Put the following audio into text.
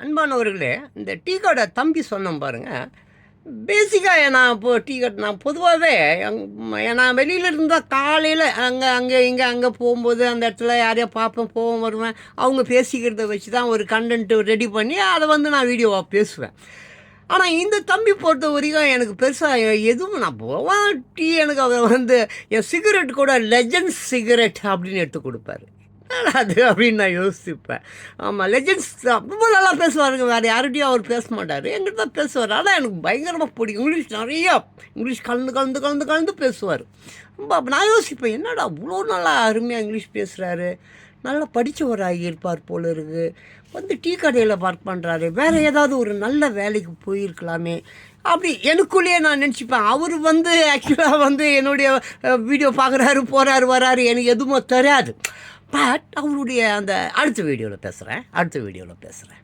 அன்பானவர்களே இந்த டீ கார்டை தம்பி சொன்னோம் பாருங்கள் பேசிக்காக நான் இப்போ டீ கடை நான் பொதுவாகவே நான் வெளியில் இருந்தால் காலையில் அங்கே அங்கே இங்கே அங்கே போகும்போது அந்த இடத்துல யாரையா பார்ப்பேன் போவேன் வருவேன். அவங்க பேசிக்கிறத வச்சு தான் ஒரு கண்டென்ட்டு ரெடி பண்ணி அதை வந்து நான் வீடியோவாக பேசுவேன். ஆனால் இந்த தம்பி பொறுத்த வரைக்கும் எனக்கு பெருசாக எதுவும் நான் போவேன் டீ எனக்கு அவர் வந்து என் சிகரெட் கூட லெஜண்ட் சிகரெட் அப்படின்னு எடுத்து கொடுப்பாரு. அது அப்படின்னு நான் யோசிப்பேன். ஆமாம் லெஜெண்ட்ஸ் ரொம்ப நல்லா பேசுவாருங்க வேறு யார்கிட்டையும் அவர் பேச மாட்டார். எங்கிட்ட தான் பேசுவார். அதான் எனக்கு பயங்கரமாக பிடிக்கும். இங்கிலீஷ் நிறையா இங்கிலீஷ் கலந்து கலந்து கலந்து கலந்து பேசுவார். ரொம்ப நான் யோசிப்பேன் என்னடா அவ்வளோ நல்லா அருமையாக இங்கிலீஷ் பேசுகிறாரு நல்லா படித்தவராகி இருப்பார் போல இருக்கு. வந்து டீ கடையில் ஒர்க் பண்ணுறாரு வேறு ஏதாவது ஒரு நல்ல வேலைக்கு போயிருக்கலாமே. அப்படி எனக்குள்ளேயே நான் நினச்சிப்பேன். அவர் வந்து ஆக்சுவலாக வந்து என்னுடைய வீடியோ பார்க்குறாரு போகிறாரு வராரு எனக்கு எதுவுமே தெரியாது. பட் அவருடைய அந்த அடுத்த வீடியோவில் பேசுகிறேன் அடுத்த வீடியோவில் பேசுகிறேன்